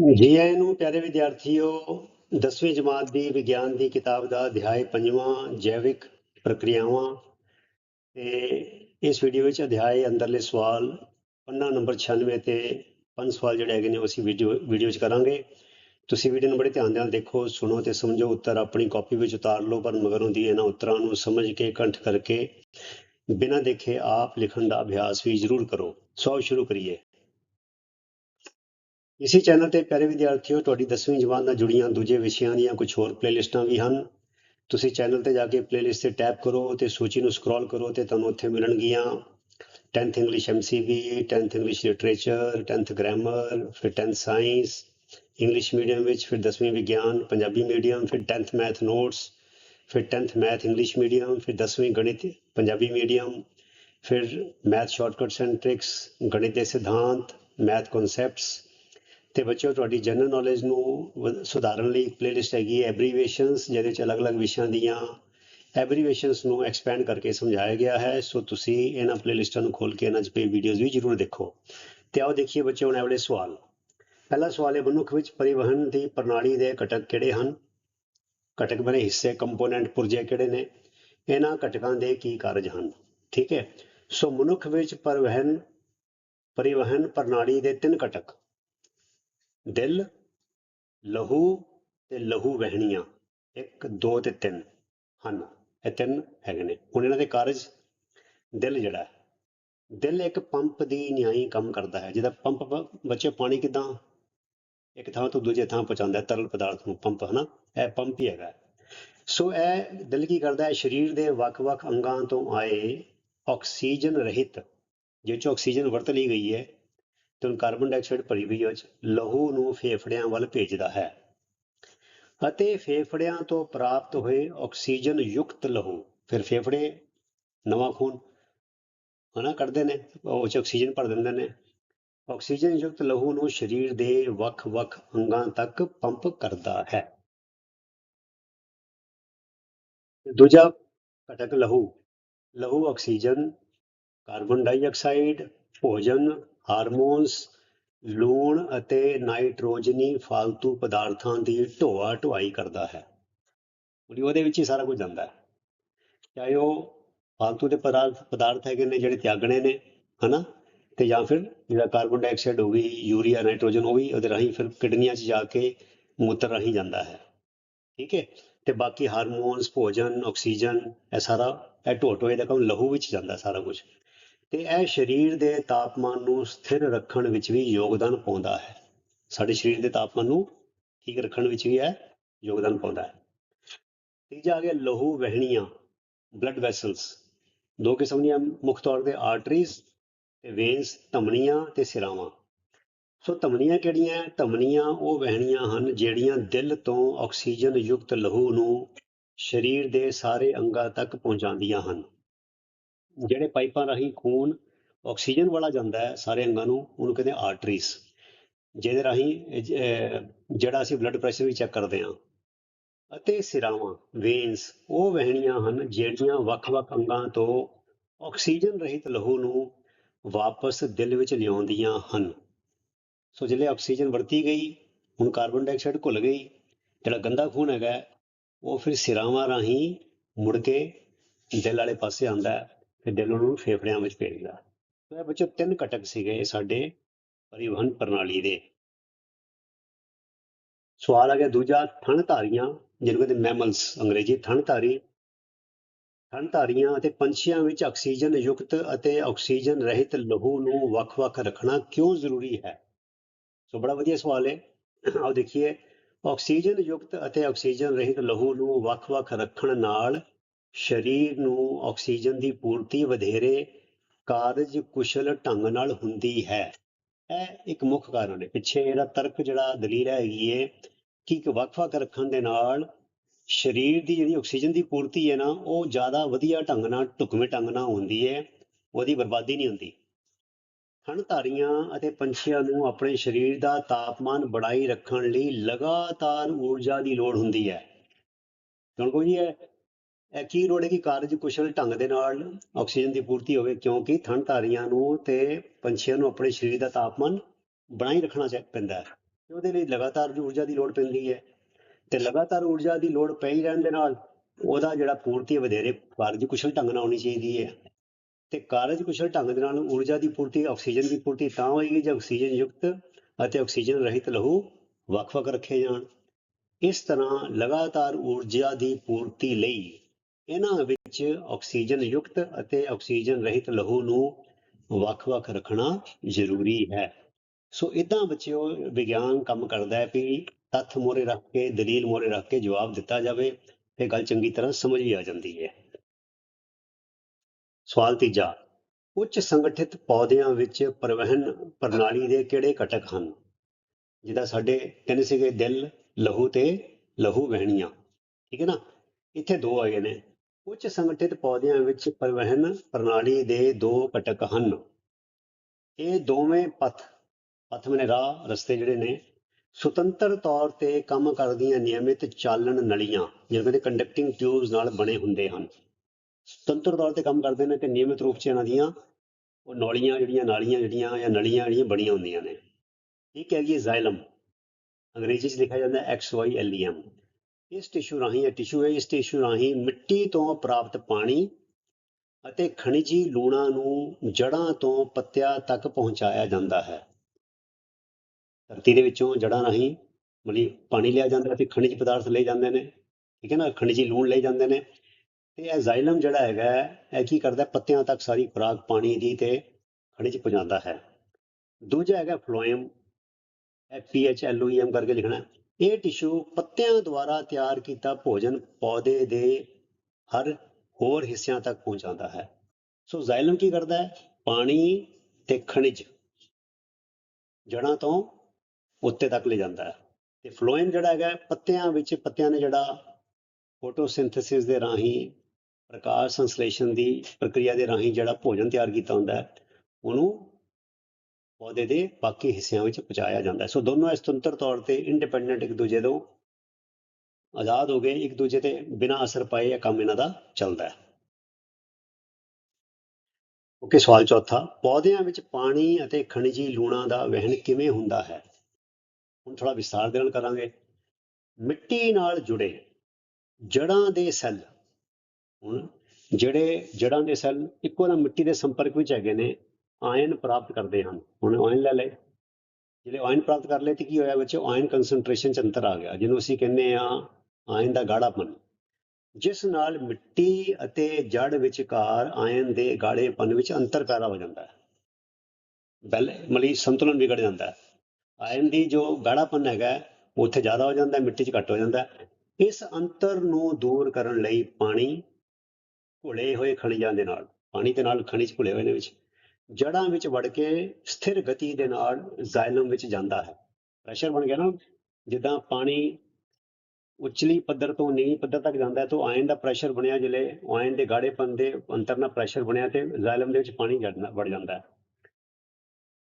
ਜੀ ਆਇਆਂ ਨੂੰ ਪਿਆਰੇ ਵਿਦਿਆਰਥੀਓ 10ਵੀਂ ਜਮਾਤ ਦੀ ਵਿਗਿਆਨ ਦੀ ਕਿਤਾਬ ਦਾ ਅਧਿਆਇ ਪੰਜਵਾਂ ਜੈਵਿਕ ਪ੍ਰਕਿਰਿਆਵਾਂ ਤੇ ਇਸ ਵੀਡੀਓ ਵਿੱਚ ਅਧਿਆਇ ਅੰਦਰਲੇ ਸਵਾਲ, ਪੰਨਾ ਨੰਬਰ 96 ਤੇ ਪੰਜ ਸਵਾਲ ਜਿਹੜੇ ਹੈਗੇ ਨੇ ਉਹ ਅਸੀਂ ਵੀਡੀਓ ਵੀਡੀਓ ਵਿੱਚ ਕਰਾਂਗੇ। ਤੁਸੀਂ ਵੀਡੀਓ ਨੂੰ ਬੜੇ ਧਿਆਨ ਨਾਲ ਦੇਖੋ, ਸੁਣੋ ਤੇ ਸਮਝੋ, ਉੱਤਰ ਆਪਣੀ ਕਾਪੀ ਵਿੱਚ ਉਤਾਰ ਲਓ, ਪਰ ਮਗਰੋਂ ਦੀ ਇਹਨਾਂ ਉੱਤਰਾਂ ਨੂੰ ਸਮਝ ਕੇ, ਕੰਠ ਕਰਕੇ ਬਿਨਾਂ ਦੇਖੇ ਆਪ ਲਿਖਣ ਦਾ ਅਭਿਆਸ ਵੀ ਜ਼ਰੂਰ ਕਰੋ। ਸੋ ਸ਼ੁਰੂ ਕਰੀਏ। ਇਸੇ ਚੈਨਲ ਤੇ ਪਿਆਰੇ ਵਿਦਿਆਰਥੀਓ, ਤੁਹਾਡੀ 10ਵੀਂ ਜਮਾਤ ਨਾਲ ਜੁੜੀਆਂ ਦੂਜੇ ਵਿਸ਼ਿਆਂ ਦੀਆਂ ਕੁਝ ਹੋਰ ਪਲੇਲਿਸਟਾਂ ਵੀ ਹਨ। ਤੁਸੀਂ ਚੈਨਲ ਤੇ ਜਾ ਕੇ ਪਲੇਲਿਸਟ ਤੇ ਟੈਪ ਕਰੋ ਤੇ ਸੂਚੀ ਨੂੰ ਸਕਰੋਲ ਕਰੋ ਤੇ ਤੁਹਾਨੂੰ ਉੱਥੇ ਮਿਲਣਗੀਆਂ। 10th English MCV 10th English literature 10th grammar ਫਿਰ 10th ਸਾਇੰਸ ਇੰਗਲਿਸ਼ ਮੀਡੀਅਮ ਵਿੱਚ, ਫਿਰ 10ਵੀਂ ਵਿਗਿਆਨ ਪੰਜਾਬੀ ਮੀਡੀਅਮ ਫਿਰ 10th ਮੈਥ ਨੋਟਸ ਫਿਰ 10th ਮੈਥ ਇੰਗਲਿਸ਼ ਮੀਡੀਅਮ ਫਿਰ 10ਵੀਂ ਗਣਿਤ ਪੰਜਾਬੀ ਮੀਡੀਅਮ ਫਿਰ ਮੈਥ ਸ਼ਾਰਟਕਟਸ ਐਂਡ ਟ੍ਰਿਕਸ ਗਣਿਤ ਦੇ ਸਿਧਾਂਤ ਮੈਥ ਕਨਸੈਪਟਸ ਤੇ ਬੱਚਿਓ, ਤੁਹਾਡੀ ਜਨਰਲ ਨੌਲੇਜ ਨੂੰ ਵਧ- ਸੁਧਾਰਨ ਲਈ ਇੱਕ ਪਲੇਲਿਸਟ ਹੈਗੀ ਹੈ ਐਬਰੀਵੇਸ਼ਨਸ ਜਿਹਦੇ 'ਚ ਅਲੱਗ-ਅਲੱਗ ਵਿਸ਼ਿਆਂ ਦੀਆਂ ਐਬਰੀਵੇਸ਼ਨਸ ਨੂੰ ਐਕਸਪੈਂਡ ਕਰਕੇ ਸਮਝਾਇਆ ਗਿਆ ਹੈ। ਸੋ ਤੁਸੀਂ ਇਹਨਾਂ ਪਲੇਲਿਸਟਾਂ ਨੂੰ ਖੋਲ ਕੇ ਇਹਨਾਂ 'ਚ ਪੇ ਵੀਡੀਓਜ਼ ਵੀ ਜ਼ਰੂਰ ਦੇਖੋ। ਤੇ ਆਓ ਦੇਖੀਏ ਬੱਚਿਓ, ਹੁਣ ਇਹ ਸਵਾਲ। ਪਹਿਲਾ ਸਵਾਲ ਹੈ, ਮਨੁੱਖ ਵਿੱਚ ਪਰਿਵਹਨ ਦੀ ਪ੍ਰਣਾਲੀ ਦੇ ਘਟਕ ਕਿਹੜੇ ਹਨ? ਘਟਕ ਬਣੇ ਹਿੱਸੇ ਕੰਪੋਨੈਂਟ ਪੁਰਜੇ ਕਿਹੜੇ ਨੇ? ਇਹਨਾਂ ਘਟਕਾਂ ਦੇ ਕੀ ਕਾਰਜ ਹਨ? ਠੀਕ ਹੈ। ਸੋ ਮਨੁੱਖ ਵਿੱਚ ਪਰਿਵਹਨ ਪਰਿਵਹਨ ਪ੍ਰਣਾਲੀ ਦੇ ਤਿੰਨ ਘਟਕ ਦਿਲ ਲਹੂ ਤੇ ਲਹੂ ਵਹਿਣੀਆਂ 1 2 ਤੇ 3 ਹਨ। ਇਹ ਤਿੰਨ ਹੈਗੇ ਨੇ। ਹੁਣ ਇਹਨਾਂ ਦੇ ਕਾਰਜ ਦਿਲ ਜਿਹੜਾ ਹੈ, ਦਿਲ ਇੱਕ ਪੰਪ ਦੀ ਨਿਆਈ ਕੰਮ ਕਰਦਾ ਹੈ। ਜਿਹਦਾ ਪੰਪ ਬੱਚੇ ਪਾਣੀ ਕਿਦਾਂ ਇੱਕ ਥਾਂ ਤੋਂ ਦੂਜੇ ਥਾਂ ਪਹੁੰਚਾਉਂਦਾ ਤਰਲ ਪਦਾਰਥ ਨੂੰ ਪੰਪ ਹਨਾ? ਇਹ ਪੰਪ ਹੀ ਹੈਗਾ। ਸੋ ਇਹ ਦਿਲ ਕੀ ਕਰਦਾ ਹੈ? ਸਰੀਰ ਦੇ ਵੱਖ-ਵੱਖ ਅੰਗਾਂ ਤੋਂ ਆਏ ਆਕਸੀਜਨ ਰਹਿਤ ਜਿਹ 'ਚ ਆਕਸੀਜਨ ਵਰਤ ਲਈ ਗਈ ਹੈ ਤੇ ਕਾਰਬਨ ਡਾਈਆਕਸਾਈਡ ਭਰੀ ਹੋਈ ਵਿੱਚ ਲਹੂ ਨੂੰ ਫੇਫੜਿਆਂ ਵੱਲ ਭੇਜਦਾ ਹੈ। ਅਤੇ ਫੇਫੜਿਆਂ ਤੋਂ ਪ੍ਰਾਪਤ ਹੋਏ ਆਕਸੀਜਨ ਯੁਕਤ ਲਹੂ, ਫਿਰ ਫੇਫੜੇ, ਨਵਾਂ ਖੂਨ, ਹਨਾ, ਕੱਢਦੇ ਨੇ, ਉਹ 'ਚ ਆਕਸੀਜਨ ਭਰ ਦਿੰਦੇ ਨੇ। ਆਕਸੀਜਨ ਯੁਕਤ ਲਹੂ ਨੂੰ ਸਰੀਰ ਦੇ ਵੱਖ-ਵੱਖ ਅੰਗਾਂ ਤੱਕ ਪੰਪ ਕਰਦਾ ਹੈ। ਦੂਜਾ ਘਟਕ ਲਹੂ ਲਹੂ ਆਕਸੀਜਨ ਕਾਰਬਨ ਡਾਈਆਕਸਾਈਡ ਭੋਜਨ ਹਾਰਮੋਨਸ, ਲੂਣ ਅਤੇ ਨਾਈਟ੍ਰੋਜਨੀ ਫਾਲਤੂ ਪਦਾਰਥਾਂ ਦੀ ਢੋਆ ਢੁਆਈ ਕਰਦਾ ਹੈ। ਉਹਦੇ ਵਿੱਚ ਹੀ ਸਾਰਾ ਕੁਝ ਜਾਂਦਾ ਹੈ। ਚਾਹੇ ਉਹ ਫਾਲਤੂ ਦੇ ਪਦਾਰਥ ਪਦਾਰਥ ਹੈਗੇ ਨੇ ਜਿਹੜੇ ਤਿਆਗਣੇ ਨੇ, ਹਨਾ? ਤੇ ਜਾਂ ਫਿਰ ਜਿਹੜਾ ਕਾਰਬਨ ਡਾਈਆਕਸਾਈਡ ਹੋ ਗਈ, ਯੂਰੀਆ, ਨਾਈਟ੍ਰੋਜਨ, ਉਹ ਵੀ ਉਹਦੇ ਰਾਹੀਂ ਫਿਰ ਕਿਡਨੀਆਂ 'ਚ ਜਾ ਕੇ ਮੂਤਰ ਰਾਹੀਂ ਜਾਂਦਾ ਹੈ। ਠੀਕ ਹੈ? ਤੇ ਬਾਕੀ ਹਾਰਮੋਨਸ, ਭੋਜਨ, ਆਕਸੀਜਨ, ਇਹ ਸਾਰਾ ਇਹ ਢੋ ਢੋਏ ਦਾ ਕੰਮ ਲਹੂ ਵਿੱਚ ਜਾਂਦਾ ਸਾਰਾ ਕੁਝ। ਤੇ ਇਹ ਸਰੀਰ ਦੇ ਤਾਪਮਾਨ ਨੂੰ ਸਥਿਰ ਰੱਖਣ ਵਿੱਚ ਵੀ ਯੋਗਦਾਨ ਪਾਉਂਦਾ ਹੈ। ਸਾਡੇ ਸਰੀਰ ਦੇ ਤਾਪਮਾਨ ਨੂੰ ਠੀਕ ਰੱਖਣ ਵਿੱਚ ਵੀ ਇਹ ਯੋਗਦਾਨ ਪਾਉਂਦਾ ਹੈ। ਤੀਜਾ ਆ ਗਿਆ ਲਹੂ ਵਹਿਣੀਆਂ ਬਲੱਡ ਵੈਸਲਸ ਦੋ ਕਿਸਮ ਦੀਆਂ ਮੁੱਖ ਤੌਰ ਤੇ ਆਰਟਰੀਜ਼ ਤੇ ਵੇਨਸ ਧਮਨੀਆਂ ਤੇ ਸਿਰਾਵਾਂ। ਸੋ ਧਮਨੀਆਂ ਕਿਹੜੀਆਂ? ਧਮਨੀਆਂ ਉਹ ਵਹਿਣੀਆਂ ਹਨ ਜਿਹੜੀਆਂ ਦਿਲ ਤੋਂ ਆਕਸੀਜਨ ਯੁਕਤ ਲਹੂ ਨੂੰ ਸਰੀਰ ਦੇ ਸਾਰੇ ਅੰਗਾਂ ਤੱਕ ਪਹੁੰਚਾਉਂਦੀਆਂ ਹਨ। ਜਿਹੜੇ ਪਾਈਪਾਂ ਰਾਹੀਂ ਖੂਨ ਆਕਸੀਜਨ ਵਾਲਾ ਜਾਂਦਾ ਹੈ ਸਾਰੇ ਅੰਗਾਂ ਨੂੰ, ਉਹਨੂੰ ਕਹਿੰਦੇ ਆਰਟਰੀਜ਼ ਜਿਹਦੇ ਰਾਹੀਂ ਜਿਹੜਾ ਅਸੀਂ ਬਲੱਡ ਪ੍ਰੈਸ਼ਰ ਵੀ ਚੈੱਕ ਕਰਦੇ ਹਾਂ। ਅਤੇ ਸਿਰਾਵਾਂ ਵੇਨਸ ਉਹ ਵਹਿਣੀਆਂ ਹਨ ਜਿਹੜੀਆਂ ਵੱਖ-ਵੱਖ ਅੰਗਾਂ ਤੋਂ ਆਕਸੀਜਨ ਰਹਿਤ ਲਹੂ ਨੂੰ ਵਾਪਸ ਦਿਲ ਵਿੱਚ ਲਿਆਉਂਦੀਆਂ ਹਨ। ਸੋ ਜਿਹੜੇ ਆਕਸੀਜਨ ਵਰਤੀ ਗਈ, ਹੁਣ ਕਾਰਬਨ ਡਾਈਆਕਸਾਈਡ ਘੁਲ ਗਈ, ਜਿਹੜਾ ਗੰਦਾ ਖੂਨ ਹੈਗਾ, ਉਹ ਫਿਰ ਸਿਰਾਵਾਂ ਰਾਹੀਂ ਮੁੜ ਕੇ ਦਿਲ ਵਾਲੇ ਪਾਸੇ ਆਉਂਦਾ ਹੈ। ਤੇ ਦਿਲ ਨੂੰ ਫੇਫੜਿਆਂ ਵਿੱਚ ਭੇਜਦਾ ਇਹ ਬੱਚੋ ਤਿੰਨ ਘਟਕ ਸੀਗੇ ਸਾਡੇ ਪਰਿਵਹਨ ਪ੍ਰਣਾਲੀ ਦੇ। ਸਵਾਲ ਆ ਗਿਆ ਦੂਜਾ ਥਣਧਾਰੀਆਂ ਜਿਹਨੂੰ ਕਹਿੰਦੇ ਮੈਮਲਸ ਅੰਗਰੇਜ਼ੀ ਥਣਧਾਰੀ ਥਣਧਾਰੀਆਂ ਅਤੇ ਪੰਛੀਆਂ ਵਿੱਚ ਆਕਸੀਜਨ ਯੁਕਤ ਅਤੇ ਆਕਸੀਜਨ ਰਹਿਤ ਲਹੂ ਨੂੰ ਵੱਖ-ਵੱਖ ਰੱਖਣਾ ਕਿਉਂ ਜ਼ਰੂਰੀ ਹੈ? ਸੋ ਬੜਾ ਵਧੀਆ ਸਵਾਲ ਹੈ ਆਓ ਦੇਖੀਏ। ਆਕਸੀਜਨ ਯੁਕਤ ਅਤੇ ਆਕਸੀਜਨ ਰਹਿਤ ਲਹੂ ਨੂੰ ਵੱਖ-ਵੱਖ ਰੱਖਣ ਨਾਲ ਸਰੀਰ ਨੂੰ ਆਕਸੀਜਨ ਦੀ ਪੂਰਤੀ ਵਧੇਰੇ ਕਾਰਜ ਕੁਸ਼ਲ ਢੰਗ ਨਾਲ ਹੁੰਦੀ ਹੈ। ਇਹ ਇੱਕ ਮੁੱਖ ਕਾਰਨ ਹੈ। ਪਿੱਛੇ ਇਹਦਾ ਤਰਕ ਜਿਹੜਾ ਦਲੀਲ ਹੈਗੀ ਹੈ ਕਿ ਇੱਕ ਵੱਖ-ਵੱਖ ਰੱਖਣ ਦੇ ਨਾਲ ਸਰੀਰ ਦੀ ਜਿਹੜੀ ਆਕਸੀਜਨ ਦੀ ਪੂਰਤੀ ਹੈ ਨਾ, ਉਹ ਜ਼ਿਆਦਾ ਵਧੀਆ ਢੰਗ ਨਾਲ, ਢੁਕਵੇਂ ਢੰਗ ਨਾਲ ਹੁੰਦੀ ਹੈ ਉਹਦੀ ਬਰਬਾਦੀ ਨਹੀਂ ਹੁੰਦੀ। ਥਣਧਾਰੀਆਂ ਅਤੇ ਪੰਛੀਆਂ ਨੂੰ ਆਪਣੇ ਸਰੀਰ ਦਾ ਤਾਪਮਾਨ ਬਣਾਈ ਰੱਖਣ ਲਈ ਲਗਾਤਾਰ ਊਰਜਾ ਦੀ ਲੋੜ ਹੁੰਦੀ ਹੈ। ਕਿਉਂਕਿ ਜੀ ਇਹ ਕੀ ਲੋੜ ਹੈ ਕਿ ਕਾਰਜ ਕੁਸ਼ਲ ਢੰਗ ਦੇ ਨਾਲ ਆਕਸੀਜਨ ਦੀ ਪੂਰਤੀ ਹੋਵੇ? ਕਿਉਂਕਿ ਥਣਧਾਰੀਆਂ ਨੂੰ ਤੇ ਪੰਛੀਆਂ ਨੂੰ ਆਪਣੇ ਸਰੀਰ ਦਾ ਤਾਪਮਾਨ ਬਣਾਈ ਰੱਖਣਾ ਚਾਹ ਪੈਂਦਾ ਹੈ ਤੇ ਉਹਦੇ ਲਈ ਲਗਾਤਾਰ ਊਰਜਾ ਦੀ ਲੋੜ ਪੈਂਦੀ ਹੈ। ਤੇ ਲਗਾਤਾਰ ਊਰਜਾ ਦੀ ਲੋੜ ਪਈ ਰਹਿਣ ਦੇ ਨਾਲ ਉਹਦਾ ਜਿਹੜਾ ਪੂਰਤੀ ਹੈ, ਵਧੇਰੇ ਕਾਰਜ ਕੁਸ਼ਲ ਢੰਗ ਨਾਲ ਹੋਣੀ ਚਾਹੀਦੀ ਹੈ। ਤੇ ਕਾਰਜ ਕੁਸ਼ਲ ਢੰਗ ਦੇ ਨਾਲ ਊਰਜਾ ਦੀ ਪੂਰਤੀ, ਆਕਸੀਜਨ ਦੀ ਪੂਰਤੀ ਤਾਂ ਹੋਏਗੀ ਜੇ ਆਕਸੀਜਨ ਯੁਕਤ ਅਤੇ ਆਕਸੀਜਨ ਰਹਿਤ ਲਹੂ ਵੱਖ-ਵੱਖ ਰੱਖੇ ਜਾਣ। ਇਸ ਤਰ੍ਹਾਂ ਲਗਾਤਾਰ ਊਰਜਾ ਦੀ ਪੂਰਤੀ ਲਈ ਇਹਨਾਂ ਵਿੱਚ ਆਕਸੀਜਨ ਯੁਕਤ ਅਤੇ ਆਕਸੀਜਨ ਰਹਿਤ ਲਹੂ ਨੂੰ ਵੱਖ-ਵੱਖ ਰੱਖਣਾ ਜ਼ਰੂਰੀ ਹੈ। ਸੋ ਇਦਾਂ ਬੱਚਿਓ, ਵਿਗਿਆਨ ਕੰਮ ਕਰਦਾ ਹੈ ਵੀ ਤੱਥ ਮੋਰੇ ਰੱਖ ਕੇ, ਦਲੀਲ ਮੋਰੇ ਰੱਖ ਕੇ ਜਵਾਬ ਦਿੱਤਾ ਜਾਵੇ, ਤੇ ਗੱਲ ਚੰਗੀ ਤਰ੍ਹਾਂ ਸਮਝ ਵੀ ਆ ਜਾਂਦੀ ਹੈ। ਸਵਾਲ ਤੀਜਾ, ਉੱਚ ਸੰਗਠਿਤ ਪੌਦਿਆਂ ਵਿੱਚ ਪਰਿਵਹਨ ਪ੍ਰਣਾਲੀ ਦੇ ਕਿਹੜੇ ਘਟਕ ਹਨ? ਜਿਹਦਾ ਸਾਡੇ ਤਿੰਨ ਸੀਗੇ ਦਿਲ, ਲਹੂ ਤੇ ਲਹੂ ਵਹਿਣੀਆਂ। ਠੀਕ ਹੈ ਨਾ? ਇੱਥੇ ਦੋ ਆਏ ਨੇ। ਉੱਚ ਸੰਗਠਿਤ ਪੌਦਿਆਂ ਵਿੱਚ ਪਰਿਵਹਨ ਪ੍ਰਣਾਲੀ ਦੇ ਦੋ ਘਟਕ ਹਨ। ਇਹ ਦੋਵੇਂ ਪਥ ਪਥ ਮਨੇ ਰਾਹ, ਰਸਤੇ ਜਿਹੜੇ ਨੇ, ਸੁਤੰਤਰ ਤੌਰ ਤੇ ਕੰਮ ਕਰਦੀਆਂ ਨਿਯਮਿਤ ਚਾਲਣ ਨਲੀਆਂ ਜਿਵੇਂ ਕਹਿੰਦੇ ਕੰਡਕਟਿੰਗ ਟਿਊਬਸ ਨਾਲ ਬਣੇ ਹੁੰਦੇ ਹਨ। ਸੁਤੰਤਰ ਤੌਰ ਤੇ ਕੰਮ ਕਰਦੇ ਨੇ ਤੇ ਨਿਯਮਿਤ ਰੂਪ 'ਚ ਇਹਨਾਂ ਦੀਆਂ ਉਹ ਨੌਲੀਆਂ ਜਿਹੜੀਆਂ, ਨਾਲੀਆਂ ਜਿਹੜੀਆਂ ਜਾਂ ਨਲੀਆਂ ਜਿਹੜੀਆਂ ਬਣੀਆਂ ਹੁੰਦੀਆਂ ਨੇ। ਇੱਕ ਹੈਗੀ ਜ਼ਾਇਲਮ ਅੰਗਰੇਜ਼ੀ 'ਚ ਲਿਖਿਆ ਜਾਂਦਾ X Y L E M ਇਸ ਟਿਸ਼ੂ ਰਾਹੀਂ, ਇਹ ਟਿਸ਼ੂ ਹੈ, ਇਸ ਟਿਸ਼ੂ ਰਾਹੀਂ ਮਿੱਟੀ ਤੋਂ ਪ੍ਰਾਪਤ ਪਾਣੀ ਅਤੇ ਖਣਿਜੀ ਲੂਣਾਂ ਨੂੰ ਜੜ੍ਹਾਂ ਤੋਂ ਪੱਤਿਆਂ ਤੱਕ ਪਹੁੰਚਾਇਆ ਜਾਂਦਾ ਹੈ। ਧਰਤੀ ਦੇ ਵਿੱਚੋਂ ਜੜ੍ਹਾਂ ਰਾਹੀਂ ਮਤਲਬ ਪਾਣੀ ਲਿਆ ਜਾਂਦਾ ਤੇ ਖਣਿਜ ਪਦਾਰਥ ਲਏ ਜਾਂਦੇ ਨੇ, ਠੀਕ ਹੈ ਨਾ? ਖਣਿਜੀ ਲੂਣ ਲਏ ਜਾਂਦੇ ਨੇ ਤੇ ਇਹ ਜ਼ਾਇਲਮ ਜਿਹੜਾ ਹੈਗਾ ਇਹ ਕੀ ਕਰਦਾ ਪੱਤਿਆਂ ਤੱਕ ਸਾਰੀ ਖੁਰਾਕ ਪਾਣੀ ਦੀ ਤੇ ਖਣਿਜ ਪਹੁੰਚਾਉਂਦਾ ਹੈ। ਦੂਜਾ ਹੈਗਾ phloem F P H L O M ਕਰਕੇ ਲਿਖਣਾ ਇਹ ਟਿਸ਼ੂ ਪੱਤਿਆਂ ਦੁਆਰਾ ਤਿਆਰ ਕੀਤਾ ਭੋਜਨ ਪੌਦੇ ਦੇ ਹਰ ਹੋਰ ਹਿੱਸਿਆਂ ਤੱਕ ਪਹੁੰਚਾਉਂਦਾ ਹੈ। ਸੋ ਜ਼ਾਇਲਮ ਕੀ ਕਰਦਾ ਹੈ? ਪਾਣੀ ਤੇ ਖਣਿਜ ਜੜ੍ਹਾਂ ਤੋਂ ਉੱਤੇ ਤੱਕ ਲੈ ਜਾਂਦਾ ਹੈ। ਤੇ ਫਲੋਇਮ ਜਿਹੜਾ ਹੈਗਾ ਪੱਤਿਆਂ ਵਿੱਚ, ਪੱਤਿਆਂ ਨੇ ਜਿਹੜਾ ਫੋਟੋਸਿੰਥੇਸਿਸ ਦੇ ਰਾਹੀਂ, ਪ੍ਰਕਾਸ਼ ਸੰਸਲੇਸ਼ਣ ਦੀ ਪ੍ਰਕਿਰਿਆ ਦੇ ਰਾਹੀਂ ਜਿਹੜਾ ਭੋਜਨ ਤਿਆਰ ਕੀਤਾ ਹੁੰਦਾ ਹੈ, ਉਹਨੂੰ ਪੌਦੇ ਦੇ ਬਾਕੀ ਹਿੱਸਿਆਂ ਵਿੱਚ ਪਹੁੰਚਾਇਆ ਜਾਂਦਾ ਹੈ। ਸੋ ਦੋਨੋਂ ਸੁਤੰਤਰ ਤੌਰ ਤੇ ਇੰਡੀਪੈਂਡੈਂਟ ਇੱਕ ਦੂਜੇ ਤੋਂ ਆਜ਼ਾਦ ਹੋ ਗਏ, ਇੱਕ ਦੂਜੇ ਤੇ ਬਿਨਾਂ ਅਸਰ ਪਾਏ ਇਹ ਕੰਮ ਇਹਨਾਂ ਦਾ ਚੱਲਦਾ ਹੈ। ਓਕੇ, ਸਵਾਲ ਚੌਥਾ, ਪੌਦਿਆਂ ਵਿੱਚ ਪਾਣੀ ਅਤੇ ਖਣਿਜੀ ਲੂਣਾਂ ਦਾ ਵਹਿਣ ਕਿਵੇਂ ਹੁੰਦਾ ਹੈ? ਹੁਣ ਥੋੜਾ ਵਿਸਥਾਰ ਦੇ ਨਾਲ ਕਰਾਂਗੇ। ਮਿੱਟੀ ਨਾਲ ਜੁੜੇ ਜੜਾਂ ਦੇ ਸੈੱਲ, ਹੁਣ ਜਿਹੜੇ ਜੜਾਂ ਦੇ ਸੈੱਲ ਇੱਕੋ ਨਾ ਮਿੱਟੀ ਦੇ ਸੰਪਰਕ ਵਿੱਚ ਹੈਗੇ ਨੇ ਆਇਨ ਪ੍ਰਾਪਤ ਕਰਦੇ ਹਨ। ਹੁਣ ਆਇਨ ਲੈ ਲਏ। ਜਿਹੜੇ ਆਇਨ ਪ੍ਰਾਪਤ ਕਰ ਲਏ ਤੇ ਕੀ ਹੋਇਆ ਬੱਚੇ ਆਇਨ ਕਨਸੈਂਟਰੇਸ਼ਨ ਚ ਅੰਤਰ ਆ ਗਿਆ, ਜਿਹਨੂੰ ਅਸੀਂ ਕਹਿੰਦੇ ਆ ਆਇਨ ਦਾ ਗਾੜਾਪਨ। ਜਿਸ ਨਾਲ ਮਿੱਟੀ ਅਤੇ ਜੜ ਵਿਚਕਾਰ ਆਇਨ ਦੇ ਗਾੜੇਪਨ ਵਿੱਚ ਅੰਤਰ ਪੈਦਾ ਹੋ ਜਾਂਦਾ ਹੈ। ਬੈਲ ਮਲੀ ਸੰਤੁਲਨ ਵਿਗੜ ਜਾਂਦਾ ਹੈ। ਆਇਨ ਦੀ ਜੋ ਗਾੜਾਪਨ ਹੈਗਾ ਉਹ ਉੱਥੇ ਜ਼ਿਆਦਾ ਹੋ ਜਾਂਦਾ ਮਿੱਟੀ 'ਚ ਘੱਟ ਹੋ ਜਾਂਦਾ ਇਸ ਅੰਤਰ ਨੂੰ ਦੂਰ ਕਰਨ ਲਈ ਪਾਣੀ ਘੁਲੇ ਹੋਏ ਖਣਿਜਾਂ ਦੇ ਨਾਲ, ਪਾਣੀ ਦੇ ਨਾਲ ਖਣਿਜ ਘੁਲੇ ਹੋਏ ਨੇ ਵਿੱਚ। ਜੜਾਂ ਵਿੱਚ ਵੜ ਕੇ ਸਥਿਰ ਗਤੀ ਦੇ ਨਾਲ ਜ਼ਾਇਲਮ ਵਿੱਚ ਜਾਂਦਾ ਹੈ। ਪ੍ਰੈਸ਼ਰ ਬਣ ਗਿਆ ਨਾ, ਜਿੱਦਾਂ ਪਾਣੀ ਉਚਲੀ ਪੱਧਰ ਤੋਂ ਨੀਵੀਂ ਪੱਧਰ ਤੱਕ ਜਾਂਦਾ ਹੈ, ਤਾਂ ਆਇਨ ਦਾ ਪ੍ਰੈਸ਼ਰ ਬਣਿਆ ਜਿਲੇ ਆਇਨ ਦੇ ਗਾੜੇਪਨ ਦੇ ਅੰਤਰ ਨਾਲ ਪ੍ਰੈਸ਼ਰ ਬਣਿਆ ਤੇ ਜ਼ਾਇਲਮ ਦੇ ਵਿੱਚ ਪਾਣੀ ਜੜਨਾ ਵੜ ਜਾਂਦਾ ਹੈ।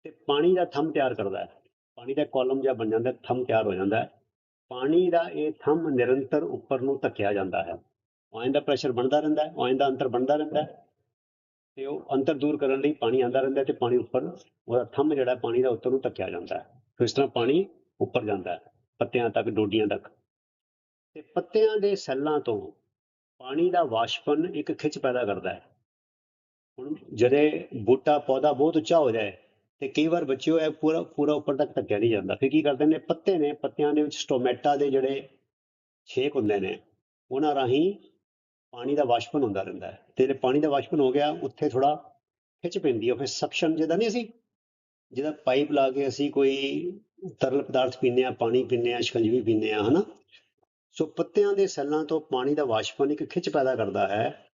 ਤੇ ਪਾਣੀ ਦਾ ਥੰਮ ਤਿਆਰ ਕਰਦਾ ਹੈ। ਪਾਣੀ ਦਾ ਕਾਲਮ ਜਿਹਾ ਬਣ ਜਾਂਦਾ, ਥੰਮ ਤਿਆਰ ਹੋ ਜਾਂਦਾ ਹੈ। ਪਾਣੀ ਦਾ ਇਹ ਥੰਮ ਨਿਰੰਤਰ ਉੱਪਰ ਨੂੰ ਧੱਕਿਆ ਜਾਂਦਾ ਹੈ। ਆਇਨ ਦਾ ਪ੍ਰੈਸ਼ਰ ਬਣਦਾ ਰਹਿੰਦਾ ਹੈ ਆਇਨ ਦਾ ਅੰਤਰ ਬਣਦਾ ਰਹਿੰਦਾ ਹੈ। ਤੇ ਉਹ ਅੰਤਰ ਦੂਰ ਕਰਨ ਲਈ ਪਾਣੀ ਆਂਦਾ ਰਹਿੰਦਾ ਹੈ ਤੇ ਪਾਣੀ ਉੱਪਰ ਉਹਦਾ ਥੰਮ ਜਿਹੜਾ ਪਾਣੀ ਦਾ ਉੱਤਰ ਨੂੰ ਧੱਕਿਆ ਜਾਂਦਾ ਹੈ। ਫਿਰ ਇਸ ਤਰ੍ਹਾਂ ਪਾਣੀ ਉੱਪਰ ਜਾਂਦਾ ਹੈ, ਪੱਤਿਆਂ ਤੱਕ, ਡੋਡੀਆਂ ਤੱਕ। ਤੇ ਪੱਤਿਆਂ ਦੇ ਸੈੱਲਾਂ ਤੋਂ ਪਾਣੀ ਦਾ ਵਾਸ਼ਪਨ ਇੱਕ ਖਿੱਚ ਪੈਦਾ ਕਰਦਾ ਹੈ। ਹੁਣ ਜਦੇ ਬੂਟਾ ਪੌਦਾ ਬਹੁਤ ਉੱਚਾ ਹੋ ਜਾਏ ਤੇ ਕਈ ਵਾਰ ਬੱਚਿਓ ਇਹ ਪੂਰਾ ਪੂਰਾ ਉੱਪਰ ਤੱਕ ਧੱਕਿਆ ਨਹੀਂ ਜਾਂਦਾ। ਫਿਰ ਕੀ ਕਰਦੇ ਨੇ? ਪੱਤੇ ਨੇ, ਪੱਤਿਆਂ ਦੇ ਵਿੱਚ ਸਟੋਮੈਟਾ ਦੇ ਜਿਹੜੇ ਛੇਕ ਹੁੰਦੇ ਨੇ, ਉਹਨਾਂ ਰਾਹੀਂ ਪਾਣੀ ਦਾ ਵਾਸ਼ਪਨ ਹੁੰਦਾ ਰਹਿੰਦਾ ਹੈ। ਤੇ ਜੇ ਪਾਣੀ ਦਾ ਵਾਸ਼ਪਨ ਹੋ ਗਿਆ, ਉੱਥੇ ਥੋੜਾ ਖਿੱਚ ਪੈਂਦੀ ਹੈ ਫਿਰ ਸਕਸ਼ਨ ਜਿਹਦਾ ਨਹੀਂ ਅਸੀਂ ਜਿਹਦਾ ਪਾਈਪ ਲਾ ਕੇ ਅਸੀਂ ਕੋਈ ਤਰਲ ਪਦਾਰਥ ਪੀਂਦੇ ਆ ਪਾਣੀ ਪੀਂਦੇ ਆ ਸ਼ਿਕੰਜਵੀ ਪੀਂਦੇ ਆ ਹਨਾ? ਸੋ ਪੱਤਿਆਂ ਦੇ ਸੈੱਲਾਂ ਤੋਂ ਪਾਣੀ ਦਾ ਵਾਸ਼ਪਨ ਇੱਕ ਖਿੱਚ ਪੈਦਾ ਕਰਦਾ ਹੈ।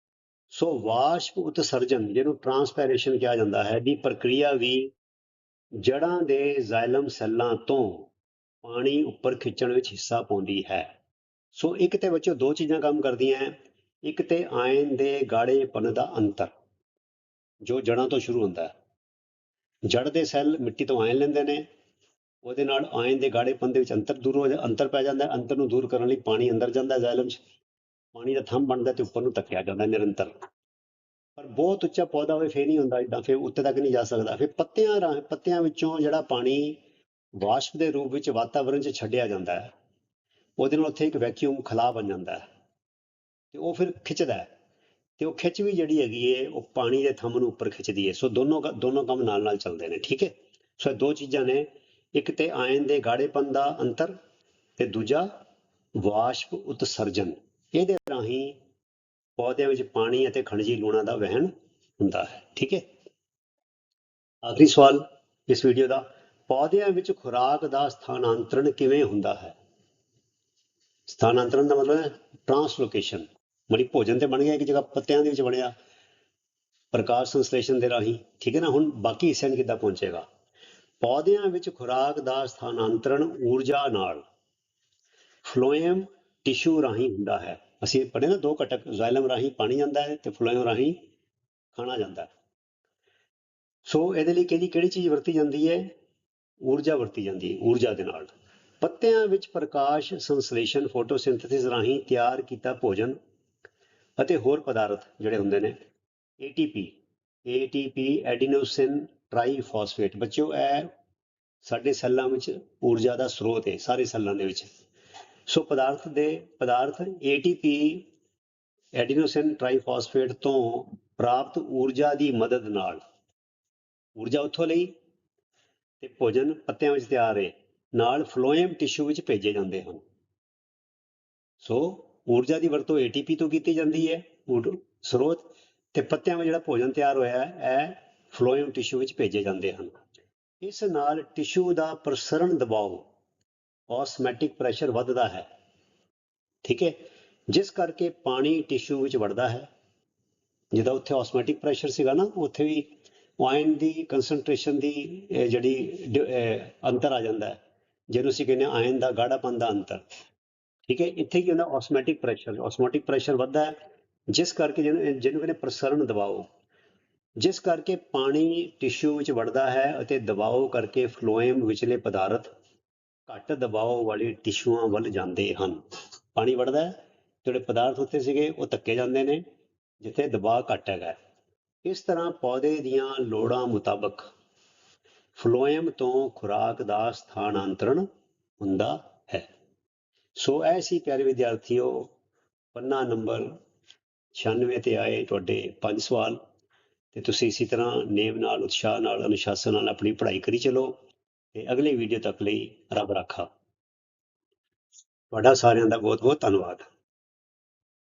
ਸੋ ਵਾਸ਼ਪ ਉਤਸਰਜਨ, ਜਿਹਨੂੰ ਟਰਾਂਸਪੈਰੇਸ਼ਨ ਕਿਹਾ ਜਾਂਦਾ ਹੈ, ਦੀ ਪ੍ਰਕਿਰਿਆ ਵੀ ਜੜਾਂ ਦੇ ਜ਼ਾਇਲਮ ਸੈੱਲਾਂ ਤੋਂ ਪਾਣੀ ਉੱਪਰ ਖਿੱਚਣ ਵਿੱਚ ਹਿੱਸਾ ਪਾਉਂਦੀ ਹੈ। ਸੋ ਇੱਕ ਤੇ ਬੱਚੋ ਦੋ ਚੀਜ਼ਾਂ ਕੰਮ ਕਰਦੀਆਂ ਇੱਕ ਤੇ ਆਇਨ ਦੇ ਗਾੜੇਪਨ ਦਾ ਅੰਤਰ, ਜੋ ਜੜਾਂ ਤੋਂ ਸ਼ੁਰੂ ਹੁੰਦਾ ਹੈ। ਜੜ ਦੇ ਸੈੱਲ ਮਿੱਟੀ ਤੋਂ ਆਇਨ ਲੈਂਦੇ ਨੇ। ਉਹਦੇ ਨਾਲ ਆਇਨ ਦੇ ਗਾੜੇਪਨ ਦੇ ਵਿੱਚ ਅੰਤਰ ਦੂਰ ਹੋ ਜਾ ਅੰਤਰ ਪੈ ਜਾਂਦਾ ਅੰਤਰ ਨੂੰ ਦੂਰ ਕਰਨ ਲਈ ਪਾਣੀ ਅੰਦਰ ਜਾਂਦਾ ਹੈ 'ਚ। ਪਾਣੀ ਦਾ ਥੰਮ ਬਣਦਾ ਤੇ ਉੱਪਰ ਨੂੰ ਧੱਕਿਆ ਜਾਂਦਾ ਨਿਰੰਤਰ। ਪਰ ਬਹੁਤ ਉੱਚਾ ਪੌਦਾ ਹੋਵੇ ਫੇਰ ਨਹੀਂ ਹੁੰਦਾ ਇਦਾਂ ਫੇਰ ਉੱਤੇ ਤੱਕ ਨਹੀਂ ਜਾ ਸਕਦਾ। ਫਿਰ ਪੱਤਿਆਂ ਰਾਹੀਂ, ਪੱਤਿਆਂ ਵਿੱਚੋਂ ਜਿਹੜਾ ਪਾਣੀ ਵਾਸ਼ਪ ਦੇ ਰੂਪ ਵਿੱਚ ਵਾਤਾਵਰਣ 'ਚ ਛੱਡਿਆ ਜਾਂਦਾ ਹੈ, ਉਹਦੇ ਨਾਲ ਉੱਥੇ ਇੱਕ ਵੈਕਿਊਮ ਖਲਾ ਬਣ ਜਾਂਦਾ ਹੈ। ਤੇ ਉਹ ਫਿਰ ਖਿੱਚਦਾ ਹੈ। ਤੇ ਉਹ ਖਿੱਚ ਵੀ ਜਿਹੜੀ ਹੈਗੀ ਏ, ਉਹ ਪਾਣੀ ਦੇ ਥੰਮ ਨੂੰ ਉੱਪਰ ਖਿੱਚਦੀ ਹੈ ਸੋ ਦੋਨੋਂ ਦੋਨੋਂ ਕੰਮ ਨਾਲ ਨਾਲ ਚੱਲਦੇ ਨੇ, ਠੀਕ ਹੈ ਸੋ ਇਹ ਦੋ ਚੀਜ਼ਾਂ ਨੇ। ਇੱਕ ਤੇ ਆਇਨ ਦੇ ਗਾੜੇਪਨ ਦਾ ਅੰਤਰ ਤੇ ਦੂਜਾ ਵਾਸ਼ਪ ਉਤਸਰਜਨ। ਇਹਦੇ ਰਾਹੀਂ ਪੌਦਿਆਂ ਵਿੱਚ ਪਾਣੀ ਅਤੇ ਖਣਜੀ ਲੂਣਾ ਦਾ ਵਹਿਣ ਹੁੰਦਾ ਹੈ, ਠੀਕ ਹੈ ਆਖਰੀ ਸਵਾਲ ਇਸ ਵੀਡੀਓ ਦਾ, ਪੌਦਿਆਂ ਵਿੱਚ ਖੁਰਾਕ ਦਾ ਸਥਾਨਾਂਤਰਣ ਕਿਵੇਂ ਹੁੰਦਾ ਹੈ? ਸਥਾਨਾਂਤਰਣ ਦਾ ਮਤਲਬ ਹੈ ਟ੍ਰਾਂਸਲੋਕੇਸ਼ਨ ਮਰੀ ਭੋਜਨ ਤੇ ਬਣ ਗਿਆ, ਇੱਕ ਜਗ੍ਹਾ ਪੱਤਿਆਂ ਦੇ ਵਿੱਚ ਬਣਿਆ। ਪ੍ਰਕਾਸ਼ ਸੰਸਲੇਸ਼ਣ ਦੇ ਰਾਹੀਂ, ਠੀਕ ਹੈ ਨਾ? ਹੁਣ ਬਾਕੀ ਹਿੱਸਿਆਂ 'ਚ ਕਿੱਦਾਂ ਪਹੁੰਚੇਗਾ? ਪੌਦਿਆਂ ਵਿੱਚ ਖੁਰਾਕ ਦਾ ਸਥਾਨਾਂਤਰਣ ਊਰਜਾ ਨਾਲ ਫਲੋਇਮ ਟਿਸ਼ੂ ਰਾਹੀਂ ਹੁੰਦਾ ਹੈ। ਅਸੀਂ ਪੜ੍ਹੇ ਨਾ, ਦੋ ਘਟਕ ਜ਼ਾਇਲਮ ਰਾਹੀਂ ਪਾਣੀ ਜਾਂਦਾ ਹੈ ਤੇ ਫਲੋਇਮ ਰਾਹੀਂ ਖਾਣਾ ਜਾਂਦਾ ਹੈ। ਸੋ ਇਹਦੇ ਲਈ ਕਿਹੜੀ ਕਿਹੜੀ ਚੀਜ਼ ਵਰਤੀ ਜਾਂਦੀ ਹੈ? ਊਰਜਾ ਵਰਤੀ ਜਾਂਦੀ ਹੈ, ਊਰਜਾ ਦੇ ਨਾਲ। ਪੱਤਿਆਂ ਵਿੱਚ ਪ੍ਰਕਾਸ਼ ਸੰਸਲੇਸ਼ਨ ਫੋਟੋਸਿੰਥੇਸਿਸ ਰਾਹੀਂ ਤਿਆਰ ਕੀਤਾ ਭੋਜਨ ਅਤੇ ਹੋਰ ਪਦਾਰਥ ਜਿਹੜੇ ਹੁੰਦੇ ਨੇ ATP ATP ਐਡੀਨੋਸਿਨ ਟ੍ਰਾਈਫਾਸਫੇਟ ਬੱਚਿਓ, ਇਹ ਸਾਡੇ ਸੈੱਲਾਂ ਵਿੱਚ ਊਰਜਾ ਦਾ ਸਰੋਤ ਹੈ ਸਾਰੇ ਸੈੱਲਾਂ ਦੇ ਵਿੱਚ। ਸੋ ਪਦਾਰਥ ਦੇ, ਪਦਾਰਥ ATP ਐਡੀਨੋਸਿਨ ਟ੍ਰਾਈਫਾਸਫੇਟ ਤੋਂ ਪ੍ਰਾਪਤ ਊਰਜਾ ਦੀ ਮਦਦ ਨਾਲ, ਊਰਜਾ ਉੱਥੋਂ ਲਈ ਤੇ ਭੋਜਨ ਪੱਤਿਆਂ ਵਿੱਚ ਤਿਆਰ ਹੈ ਨਾਲ ਫਲੋਇਮ ਟਿਸ਼ੂ ਵਿੱਚ ਭੇਜੇ ਜਾਂਦੇ ਹਨ। ਸੋ ਊਰਜਾ ਦੀ ਵਰਤੋਂ ATP ਤੋਂ ਕੀਤੀ ਜਾਂਦੀ ਹੈ ਊਰ- ਸਰੋਤ ਤੇ ਪੱਤਿਆਂ ਵਿੱਚ ਜਿਹੜਾ ਭੋਜਨ ਤਿਆਰ ਹੋਇਆ ਹੈ, ਇਹ ਫਲੋਏਮ ਟਿਸ਼ੂ ਵਿੱਚ ਭੇਜੇ ਜਾਂਦੇ ਹਨ। ਇਸ ਨਾਲ ਟਿਸ਼ੂ ਦਾ ਪ੍ਰਸਰਣ ਦਬਾਅ ਔਸਮੈਟਿਕ ਪ੍ਰੈਸ਼ਰ ਵੱਧਦਾ ਹੈ। ਠੀਕ ਹੈ? ਜਿਸ ਕਰਕੇ ਪਾਣੀ ਟਿਸ਼ੂ ਵਿੱਚ ਵੜਦਾ ਹੈ। ਜਿਹਦਾ ਉੱਥੇ ਔਸਮੈਟਿਕ ਪ੍ਰੈਸ਼ਰ ਸੀਗਾ ਨਾ, ਉੱਥੇ ਵੀ ਆਇਨ ਦੀ ਕਨਸੈਂਟ੍ਰੇਸ਼ਨ ਦੀ ਜਿਹੜੀ ਅੰਤਰ ਆ ਜਾਂਦਾ ਹੈ। ਜਿਹਨੂੰ ਅਸੀਂ ਕਹਿੰਦੇ ਹਾਂ ਆਇਨ ਦਾ ਗਾੜਾਪਨ ਦਾ ਅੰਤਰ। ਠੀਕ ਹੈ, ਇੱਥੇ ਕੀ ਹੁੰਦਾ ਔਸਮੈਟਿਕ ਪ੍ਰੈਸ਼ਰ ਔਸਮੋਟਿਕ ਪ੍ਰੈਸ਼ਰ ਵੱਧਦਾ ਹੈ, ਜਿਸ ਕਰਕੇ ਜਿਹਨੂੰ ਜਿਹਨੂੰ ਕਹਿੰਦੇ ਪ੍ਰਸਰਣ ਦਬਾਓ। ਜਿਸ ਕਰਕੇ ਪਾਣੀ ਟਿਸ਼ੂ ਵਿੱਚ ਵੜਦਾ ਹੈ ਅਤੇ ਦਬਾਓ ਕਰਕੇ ਫਲੋਏਮ ਵਿਚਲੇ ਪਦਾਰਥ ਘੱਟ ਦਬਾਓ ਵਾਲੇ ਟਿਸ਼ੂਆਂ ਵੱਲ ਜਾਂਦੇ ਹਨ। ਪਾਣੀ ਵੜਦਾ ਹੈ, ਜਿਹੜੇ ਪਦਾਰਥ ਉੱਤੇ ਸੀਗੇ, ਉਹ ਧੱਕੇ ਜਾਂਦੇ ਨੇ, ਜਿੱਥੇ ਦਬਾਅ ਘੱਟ ਹੈਗਾ। ਇਸ ਤਰ੍ਹਾਂ ਪੌਦੇ ਦੀਆਂ ਲੋੜਾਂ ਮੁਤਾਬਕ ਫਲੋਏਮ ਤੋਂ ਖੁਰਾਕ ਦਾ ਸਥਾਨਾਂਤਰਣ ਹੁੰਦਾ ਹੈ। ਸੋ ਐ ਸੀ ਪਿਆਰੇ ਵਿਦਿਆਰਥੀਓ, ਪੰਨਾ ਨੰਬਰ 96 ਤੇ ਆਏ ਤੁਹਾਡੇ ਪੰਜ ਸਵਾਲ। ਤੇ ਤੁਸੀਂ ਇਸੇ ਤਰ੍ਹਾਂ ਨੇਮ ਨਾਲ, ਉਤਸ਼ਾਹ ਨਾਲ, ਅਨੁਸ਼ਾਸਨ ਨਾਲ ਆਪਣੀ ਪੜ੍ਹਾਈ ਕਰੀ ਚਲੋ ਤੇ ਅਗਲੀ ਵੀਡੀਓ ਤੱਕ ਲਈ ਰੱਬ ਰਾਖਾ। ਤੁਹਾਡਾ ਸਾਰਿਆਂ ਦਾ ਬਹੁਤ ਬਹੁਤ ਧੰਨਵਾਦ।